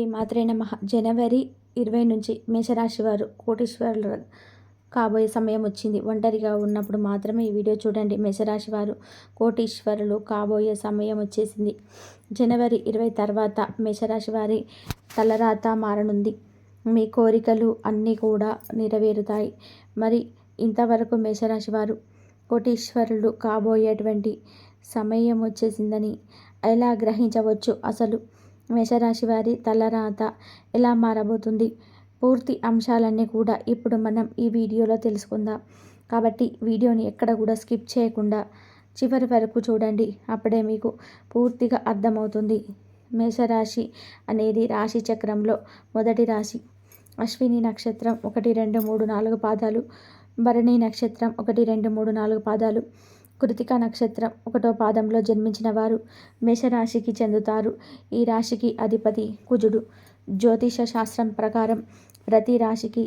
ఈ మాత్రే నమ. జనవరి ఇరవై నుంచి మేషరాశి వారు కోటీశ్వరులు కాబోయే సమయం వచ్చింది. ఒంటరిగా ఉన్నప్పుడు మాత్రమే ఈ వీడియో చూడండి. మేషరాశి వారు కోటీశ్వరులు కాబోయే సమయం వచ్చేసింది. జనవరి ఇరవై తర్వాత మేషరాశి వారి తలరాత మారనుంది. మీ కోరికలు అన్నీ కూడా నెరవేరుతాయి. మరి ఇంతవరకు మేషరాశి వారు కోటీశ్వరులు కాబోయేటువంటి సమయం వచ్చేసిందని ఎలా గ్రహించవచ్చు? అసలు మేషరాశి వారి తలరాత ఎలా మారబోతుంది? పూర్తి అంశాలన్నీ కూడా ఇప్పుడు మనం ఈ వీడియోలో తెలుసుకుందాం. కాబట్టి వీడియోని ఎక్కడ కూడా స్కిప్ చేయకుండా చివరి వరకు చూడండి. అప్పుడే మీకు పూర్తిగా అర్థమవుతుంది. మేషరాశి అనేది రాశి చక్రంలో మొదటి రాశి. అశ్విని నక్షత్రం ఒకటి రెండు మూడు నాలుగు పాదాలు. భరణి నక్షత్రం ఒకటి రెండు మూడు నాలుగు పాదాలు. కృతిక నక్షత్రం ఒకటో పాదంలో జన్మించిన వారు మేషరాశికి చెందుతారు. ఈ రాశికి అధిపతి కుజుడు. జ్యోతిష శాస్త్రం ప్రకారం ప్రతి రాశికి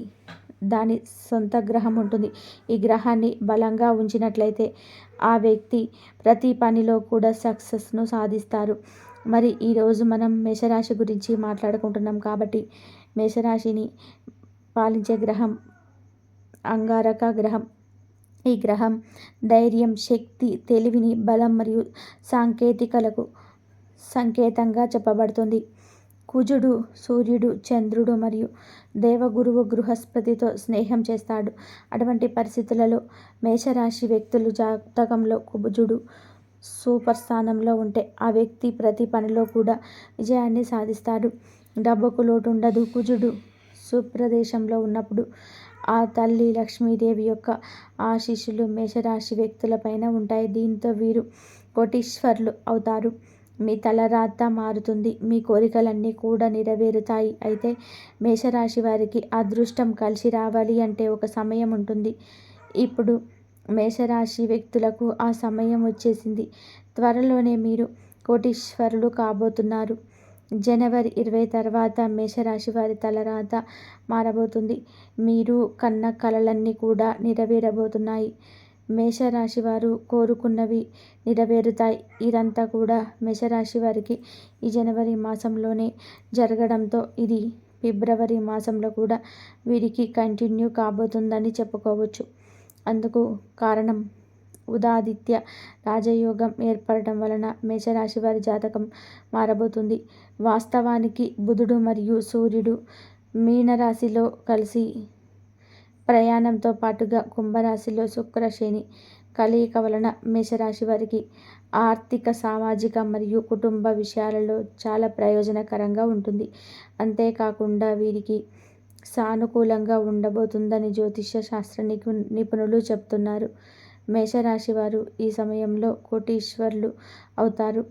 దాని సొంత గ్రహం ఉంటుంది. ఈ గ్రహాన్ని బలంగా ఉంచినట్లయితే ఆ వ్యక్తి ప్రతి పనిలో కూడా సక్సెస్ను సాధిస్తారు. మరి ఈరోజు మనం మేషరాశి గురించి మాట్లాడుకుంటున్నాం కాబట్టి మేషరాశిని పాలించే గ్రహం అంగారక గ్రహం. ఈ గ్రహం ధైర్యం శక్తి తెలివిని బలం మరియు సాంకేతికలకు సంకేతంగా చెప్పబడుతుంది. కుజుడు సూర్యుడు చంద్రుడు మరియు దేవగురువు బృహస్పతితో స్నేహం చేస్తాడు. అటువంటి పరిస్థితులలో మేషరాశి వ్యక్తులు జాతకంలో కుజుడు సూపర్ స్థానంలో ఉంటే ఆ వ్యక్తి ప్రతి పనిలో కూడా విజయాన్ని సాధిస్తాడు. డబ్బుకు లోటు ఉండదు కుజుడు సుప్రదేశంలో ఉన్నప్పుడు ఆ తల్లి లక్ష్మీదేవి యొక్క ఆశీస్సులు మేషరాశి వ్యక్తులపైన ఉంటాయి. దీంతో వీరు కోటీశ్వర్లు అవుతారు. మీ తలరాత మారుతుంది. మీ కోరికలన్నీ కూడా నెరవేరుతాయి. అయితే మేషరాశి వారికి అదృష్టం కలిసి రావాలి అంటే ఒక సమయం ఉంటుంది. ఇప్పుడు మేషరాశి వ్యక్తులకు ఆ సమయం వచ్చేసింది. త్వరలోనే మీరు కోటీశ్వరులు కాబోతున్నారు. జనవరి ఇరవై తర్వాత మేషరాశి వారి తలరాత మారబోతుంది. మీరు కన్న కలలన్నీ కూడా నెరవేరబోతున్నాయి. మేషరాశి వారు కోరుకున్నవి నెరవేరుతాయి. ఇదంతా కూడా మేషరాశి వారికి ఈ జనవరి మాసంలోనే జరగడంతో ఇది ఫిబ్రవరి మాసంలో కూడా వీరికి కంటిన్యూ కాబోతుందని చెప్పుకోవచ్చు. అందుకు కారణం ఉదాదిత్య రాజయోగం ఏర్పడటం వలన మేషరాశి వారి జాతకం మారబోతుంది. వాస్తవానికి బుధుడు మరియు సూర్యుడు మీనరాశిలో కలిసి ప్రయాణంతో పాటుగా కుంభరాశిలో శుక్ర శని కలయిక వలన మేషరాశి వారికి ఆర్థిక సామాజిక మరియు కుటుంబ విషయాలలో చాలా ప్రయోజనకరంగా ఉంటుంది. అంతేకాకుండా వీరికి సానుకూలంగా ఉండబోతుందని జ్యోతిష శాస్త్ర నిపుణులు చెప్తున్నారు. మేషరాశి వారు ఈ సమయంలో కోటీశ్వర్లు అవుతారు.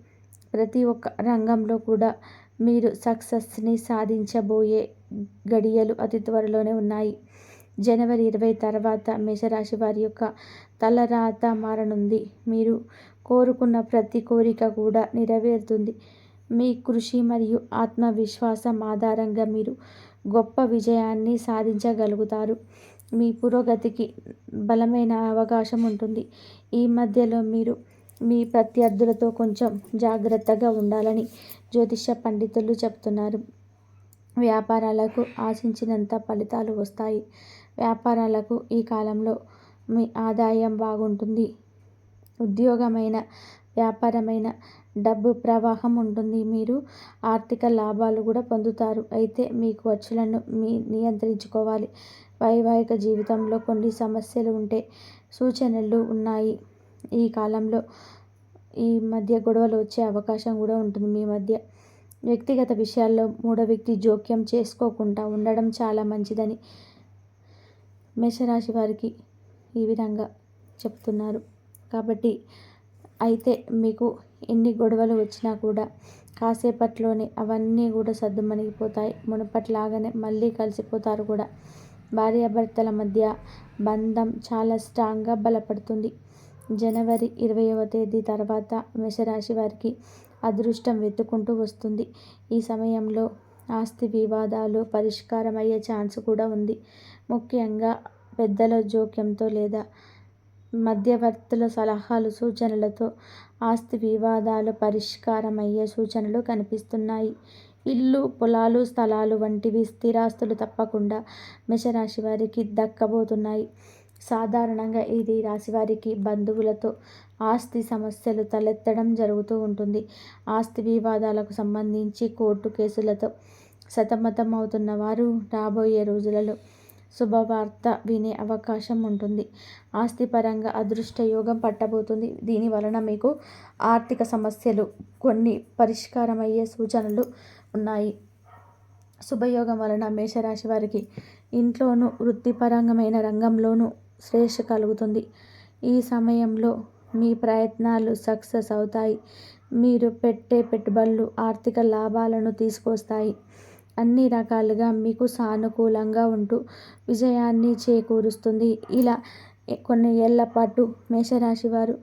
ప్రతి ఒక్క రంగంలో కూడా మీరు సక్సెస్ని సాధించబోయే గడియలు అతి త్వరలోనే ఉన్నాయి. జనవరి ఇరవై తర్వాత మేషరాశి వారి యొక్క తలరాత మారనుంది. మీరు కోరుకున్న ప్రతి కోరిక కూడా నెరవేరుతుంది. మీ కృషి మరియు ఆత్మవిశ్వాసం ఆధారంగా మీరు గొప్ప విజయాన్ని సాధించగలుగుతారు. మీ పురోగతికి బలమైన అవకాశం ఉంటుంది. ఈ మధ్యలో మీరు మీ ప్రత్యర్థులతో కొంచెం జాగ్రత్తగా ఉండాలని జ్యోతిష పండితులు చెప్తున్నారు. వ్యాపారాలకు ఆశించినంత ఫలితాలు వస్తాయి. వ్యాపారాలకు ఈ కాలంలో మీ ఆదాయం బాగుంటుంది. ఉద్యోగమైన వ్యాపారమైన డబ్బు ప్రవాహం ఉంటుంది. మీరు ఆర్థిక లాభాలు కూడా పొందుతారు. అయితే మీ ఖర్చులను మీ నియంత్రించుకోవాలి. వైవాహిక జీవితంలో కొన్ని సమస్యలు ఉంటే సూచనలు ఉన్నాయి. ఈ కాలంలో ఈ మధ్య గొడవలు వచ్చే అవకాశం కూడా ఉంటుంది. మీ మధ్య వ్యక్తిగత విషయాల్లో మూడో వ్యక్తి జోక్యం చేసుకోకుండా ఉండడం చాలా మంచిదని మేషరాశి వారికి ఈ విధంగా చెప్తున్నారు. కాబట్టి అయితే మీకు ఎన్ని గొడవలు వచ్చినా కూడా కాసేపట్లోనే అవన్నీ కూడా సర్దుమణిగిపోతాయి. మునుపట్లాగానే మళ్ళీ కలిసిపోతారు కూడా. భార్యాభర్తల మధ్య బంధం చాలా స్ట్రాంగ్గా బలపడుతుంది. జనవరి ఇరవైవ తేదీ తర్వాత మేషరాశి వారికి అదృష్టం వెతుకుంటూ వస్తుంది. ఈ సమయంలో ఆస్తి వివాదాలు పరిష్కారం అయ్యే ఛాన్స్ కూడా ఉంది. ముఖ్యంగా పెద్దల జోక్యంతో లేదా మధ్యవర్తుల సలహాలు సూచనలతో ఆస్తి వివాదాలు పరిష్కారమయ్యే సూచనలు కనిపిస్తున్నాయి. ఇల్లు పొలాలు స్థలాలు వంటివి స్థిరాస్తులు తప్పకుండా మేషరాశి వారికి దక్కబోతున్నాయి. సాధారణంగా ఇది రాశివారికి బంధువులతో ఆస్తి సమస్యలు తలెత్తడం జరుగుతూ ఉంటుంది. ఆస్తి వివాదాలకు సంబంధించి కోర్టు కేసులతో సతమతం అవుతున్న వారు రాబోయే రోజులలో శుభవార్త వినే అవకాశం ఉంటుంది. ఆస్తిపరంగా అదృష్ట యోగం పట్టబోతుంది. దీని వలన మీకు ఆర్థిక సమస్యలు కొన్ని పరిష్కారమయ్యే సూచనలు ఉన్నాయి. శుభయోగం వలన మేషరాశి వారికి ఇంట్లోనూ వృత్తిపరంగమైన రంగంలోనూ శ్రేష్ఠ కలుగుతుంది. ఈ సమయంలో మీ ప్రయత్నాలు సక్సెస్ అవుతాయి. మీరు పెట్టే పెట్టుబడులు ఆర్థిక లాభాలను తీసుకొస్తాయి. అన్ని రకాలుగా మీకు సానుకూలంగా ఉంటూ విజయాన్ని చేకూరుస్తుంది. ఇలా కొన్ని ఏళ్ళ పాటు మేషరాశి వారు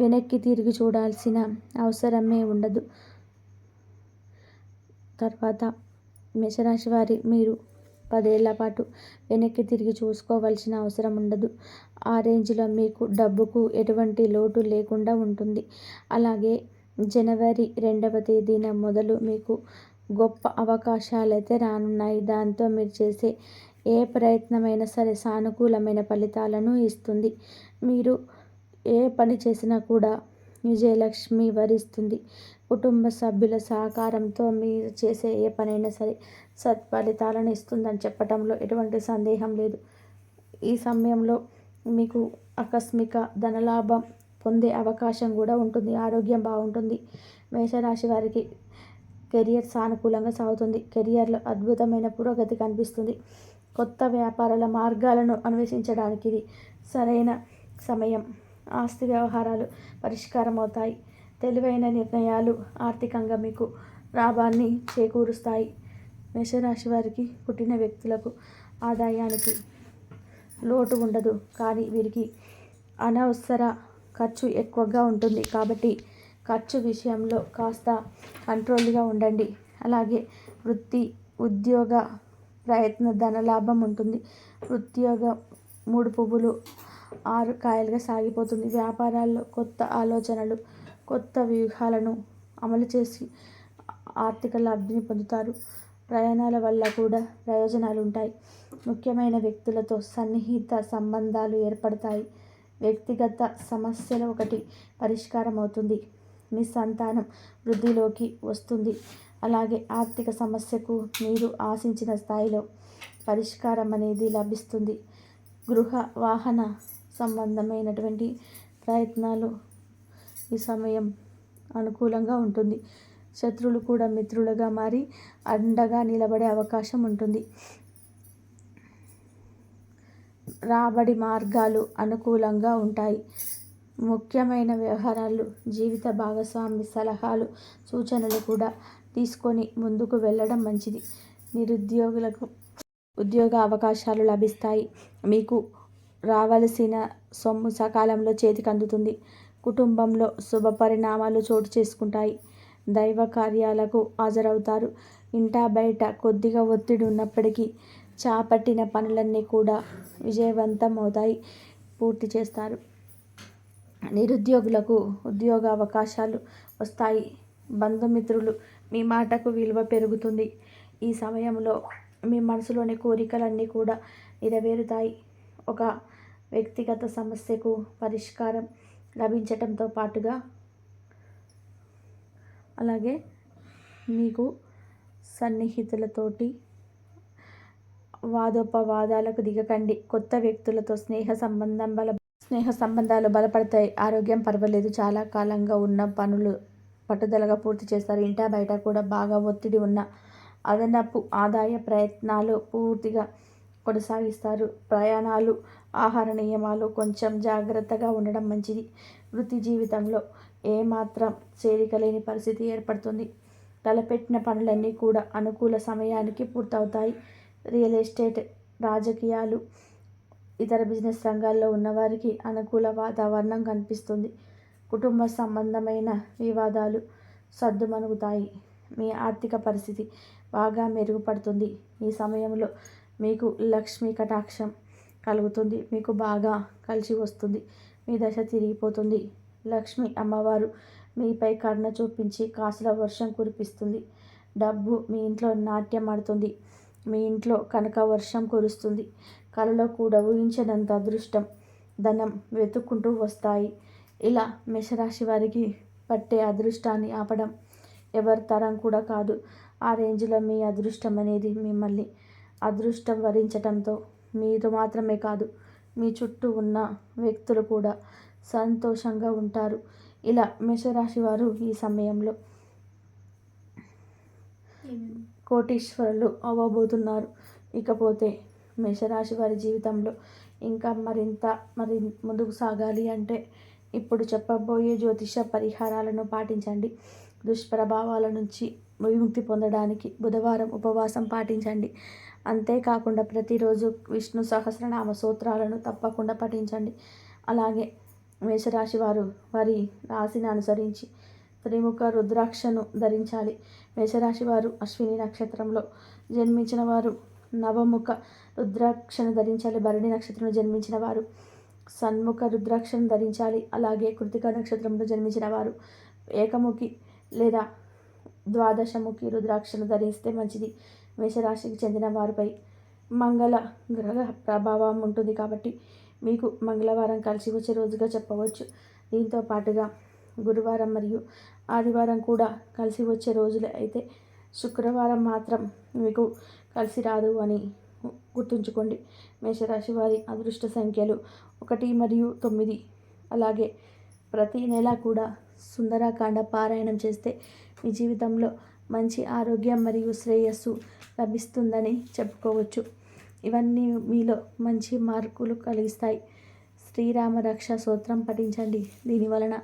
వెనక్కి తిరిగి చూడాల్సిన అవసరమే ఉండదు. తర్వాత మేషరాశి వారి మీరు పదేళ్ళ పాటు వెనక్కి తిరిగి చూసుకోవాల్సిన అవసరం ఉండదు. ఆ రేంజ్లో మీకు డబ్బుకు ఎటువంటి లోటు లేకుండా ఉంటుంది. అలాగే జనవరి రెండవ తేదీన మొదలు మీకు గొప్ప అవకాశాలైతే రానున్నాయి. దాంతో మీరు చేసే ఏ ప్రయత్నమైనా సరే సానుకూలమైన ఫలితాలను ఇస్తుంది. మీరు ఏ పని చేసినా కూడా విజయలక్ష్మి వరిస్తుంది కుటుంబ సభ్యుల సహకారంతో మీరు చేసే ఏ పనైనా సరే సత్ఫలితాలను ఇస్తుందని చెప్పడంలో ఎటువంటి సందేహం లేదు. ఈ సమయంలో మీకు ఆకస్మిక ధనలాభం పొందే అవకాశం కూడా ఉంటుంది. ఆరోగ్యం బాగుంటుంది. మేషరాశి వారికి కెరియర్ సానుకూలంగా సాగుతుంది. కెరియర్లో అద్భుతమైన పురోగతి కనిపిస్తుంది. కొత్త వ్యాపారాల మార్గాలను అన్వేషించడానికి ఇది సరైన సమయం. ఆస్తి వ్యవహారాలు పరిష్కారం అవుతాయి తెలివైన నిర్ణయాలు ఆర్థికంగా మీకు లాభాన్ని చేకూరుస్తాయి. మేషరాశి వారికి పుట్టిన వ్యక్తులకు ఆదాయానికి లోటు ఉండదు. కానీ వీరికి అనవసర ఖర్చు ఎక్కువగా ఉంటుంది. కాబట్టి ఖర్చు విషయంలో కాస్త కంట్రోల్గా ఉండండి. అలాగే వృత్తి ఉద్యోగ ప్రయత్న ధనలాభం ఉంటుంది. ఉద్యోగ మూడు పువ్వులు ఆరు కాయలుగా సాగిపోతుంది. వ్యాపారాల్లో కొత్త ఆలోచనలు కొత్త వ్యూహాలను అమలు చేసి ఆర్థిక లబ్ధిని పొందుతారు. ప్రయాణాల వల్ల కూడా ప్రయోజనాలు ఉంటాయి ముఖ్యమైన వ్యక్తులతో సన్నిహిత సంబంధాలు ఏర్పడతాయి. వ్యక్తిగత సమస్యలు ఒకటి పరిష్కారం అవుతుంది మీ సంతానం వృద్ధిలోకి వస్తుంది. అలాగే ఆర్థిక సమస్యకు మీరు ఆశించిన స్థాయిలో పరిష్కారం అనేది లభిస్తుంది. గృహ వాహన సంబంధమైనటువంటి ప్రయత్నాలు ఈ సమయం అనుకూలంగా ఉంటుంది. శత్రువులు కూడా మిత్రులుగా మారి అండగా నిలబడే అవకాశం ఉంటుంది. రాబడి మార్గాలు అనుకూలంగా ఉంటాయి. ముఖ్యమైన వ్యవహారాలు జీవిత భాగస్వామి సలహాలు సూచనలు కూడా తీసుకొని ముందుకు వెళ్ళడం మంచిది. నిరుద్యోగులకు ఉద్యోగ అవకాశాలు లభిస్తాయి. మీకు రావలసిన సొమ్ము సకాలంలో చేతికి అందుతుంది కుటుంబంలో శుభ పరిణామాలు చోటు చేసుకుంటాయి. దైవ కార్యాలకు హాజరవుతారు. ఇంటా బయట కొద్దిగా ఒత్తిడి ఉన్నప్పటికీ చేపట్టిన పనులన్నీ కూడా విజయవంతం అవుతాయి పూర్తి చేస్తారు. నిరుద్యోగులకు ఉద్యోగ అవకాశాలు వస్తాయి. బంధుమిత్రులు మీ మాటకు విలువ పెరుగుతుంది. ఈ సమయంలో మీ మనసులోని కోరికలన్నీ కూడా నెరవేరుతాయి. ఒక వ్యక్తిగత సమస్యకు పరిష్కారం లభించటంతో పాటుగా అలాగే మీకు సన్నిహితులతోటి వాదోపవాదాలకు దిగకండి. కొత్త వ్యక్తులతో స్నేహ సంబంధం బల స్నేహ సంబంధాలు బలపడతాయి. ఆరోగ్యం పర్వాలేదు. చాలా కాలంగా ఉన్న పనులు పట్టుదలగా పూర్తి చేస్తారు. ఇంటా బయట కూడా బాగా ఒత్తిడి ఉన్న అదనపు ఆదాయ ప్రయత్నాలు పూర్తిగా కొనసాగిస్తారు. ప్రయాణాలు ఆహార నియమాలు కొంచెం జాగ్రత్తగా ఉండడం మంచిది. వృత్తి జీవితంలో ఏమాత్రం చేరిక లేని పరిస్థితి ఏర్పడుతుంది. తలపెట్టిన పనులన్నీ కూడా అనుకూల సమయానికి పూర్తవుతాయి. రియల్ ఎస్టేట్ రాజకీయాలు ఇతర బిజినెస్ రంగాల్లో ఉన్నవారికి అనుకూల వాతావరణం కనిపిస్తుంది. కుటుంబ సంబంధమైన వివాదాలు సర్దుమణుగుతాయి మీ ఆర్థిక పరిస్థితి బాగా మెరుగుపడుతుంది. ఈ సమయంలో మీకు లక్ష్మీ కటాక్షం కలుగుతుంది. మీకు బాగా కలిసి వస్తుంది. మీ దశ తిరిగిపోతుంది. లక్ష్మి అమ్మవారు మీపై కరుణ చూపించి కాసుల వర్షం కురిపిస్తుంది. డబ్బు మీ ఇంట్లో నాట్యం ఆడుతుంది. మీ ఇంట్లో కనుక వర్షం కురుస్తుంది. కలలో కూడా ఊహించినంత అదృష్టం ధనం వెతుక్కుంటూ వస్తాయి. ఇలా మేషరాశి వారికి పట్టే అదృష్టాన్ని ఆపడం ఎవరి తరం కూడా కాదు. ఆ రేంజ్లో మీ అదృష్టం అనేది మిమ్మల్ని అదృష్టం వరించటంతో. మీరు మాత్రమే కాదు మీ చుట్టూ ఉన్న వ్యక్తులు కూడా సంతోషంగా ఉంటారు. ఇలా మేషరాశి వారు ఈ సమయంలో కోటీశ్వరులు అవ్వబోతున్నారు. ఇకపోతే మేషరాశి వారి జీవితంలో ఇంకా మరింత మరి ముందుకు సాగాలి అంటే ఇప్పుడు చెప్పబోయే జ్యోతిష పరిహారాలను పాటించండి. దుష్ప్రభావాల నుంచి విముక్తి పొందడానికి బుధవారం ఉపవాసం పాటించండి. అంతేకాకుండా ప్రతిరోజు విష్ణు సహస్రనామ సూత్రాలను తప్పకుండా పఠించండి. అలాగే మేషరాశి వారు వారి రాశిని అనుసరించి త్రిముఖ రుద్రాక్షను ధరించాలి. మేషరాశి వారు అశ్విని నక్షత్రంలో జన్మించిన వారు నవముఖ రుద్రాక్షను ధరించాలి. భరణి నక్షత్రంలో జన్మించిన వారు సన్ముఖ రుద్రాక్షను ధరించాలి. అలాగే కృతిక నక్షత్రంలో జన్మించిన వారు ఏకముఖి లేదా ద్వాదశముఖి రుద్రాక్షను ధరిస్తే మంచిది. మేషరాశికి చెందిన వారిపై మంగళ గ్రహ ప్రభావం ఉంటుంది కాబట్టి మీకు మంగళవారం కలిసి వచ్చే రోజుగా చెప్పవచ్చు. దీంతో పాటుగా గురువారం మరియు ఆదివారం కూడా కలిసి వచ్చే రోజులు అయితే శుక్రవారం మాత్రం మీకు కలిసి రాదు అని గుర్తుంచుకోండి. మేషరాశి వారి అదృష్ట సంఖ్యలు ఒకటి మరియు తొమ్మిది. అలాగే ప్రతి నెల కూడా సుందరకాండ పారాయణం చేస్తే మీ జీవితంలో మంచి ఆరోగ్యం మరియు శ్రేయస్సు లభిస్తుందని చెప్పుకోవచ్చు. ఇవన్నీ మీలో మంచి మార్పులు కలిగిస్తాయి. శ్రీరామ రక్ష సూత్రం పఠించండి. దీని వలన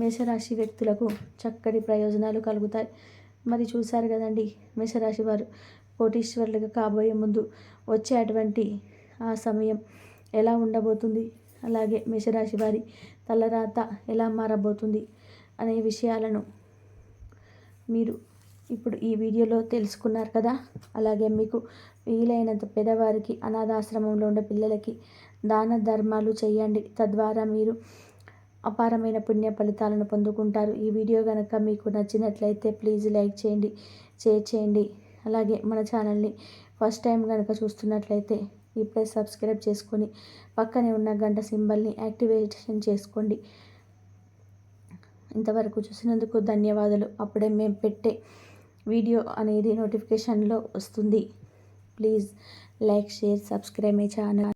మేషరాశి వ్యక్తులకు చక్కటి ప్రయోజనాలు కలుగుతాయి. మరి చూశారు కదండి మేషరాశి వారు కోటీశ్వరులుగా కాబోయే ముందు వచ్చే అటువంటి ఆ సమయం ఎలా ఉండబోతుంది? అలాగే మేషరాశి వారి తలరాత ఎలా మారబోతుంది? అనే విషయాలను మీరు ఇప్పుడు ఈ వీడియోలో తెలుసుకున్నారు కదా? అలాగే మీకు వీలైనంత పేదవారికి అనాథాశ్రమంలో ఉండే పిల్లలకి దాన ధర్మాలు చేయండి. తద్వారా మీరు అపారమైన పుణ్య ఫలితాలను పొందుకుంటారు. ఈ వీడియో కనుక మీకు నచ్చినట్లయితే ప్లీజ్ లైక్ చేయండి షేర్ చేయండి. అలాగే మన ఛానల్ని ఫస్ట్ టైం కనుక చూస్తున్నట్లయితే ఇప్పుడే సబ్స్క్రైబ్ చేసుకొని పక్కనే ఉన్న గంట సింబల్ని యాక్టివేషన్ చేసుకోండి. ఇంతవరకు చూసినందుకు ధన్యవాదాలు. అప్పుడే మేము పెట్టే వీడియో అనేది నోటిఫికేషన్లో వస్తుంది. Please like share subscribe my channel.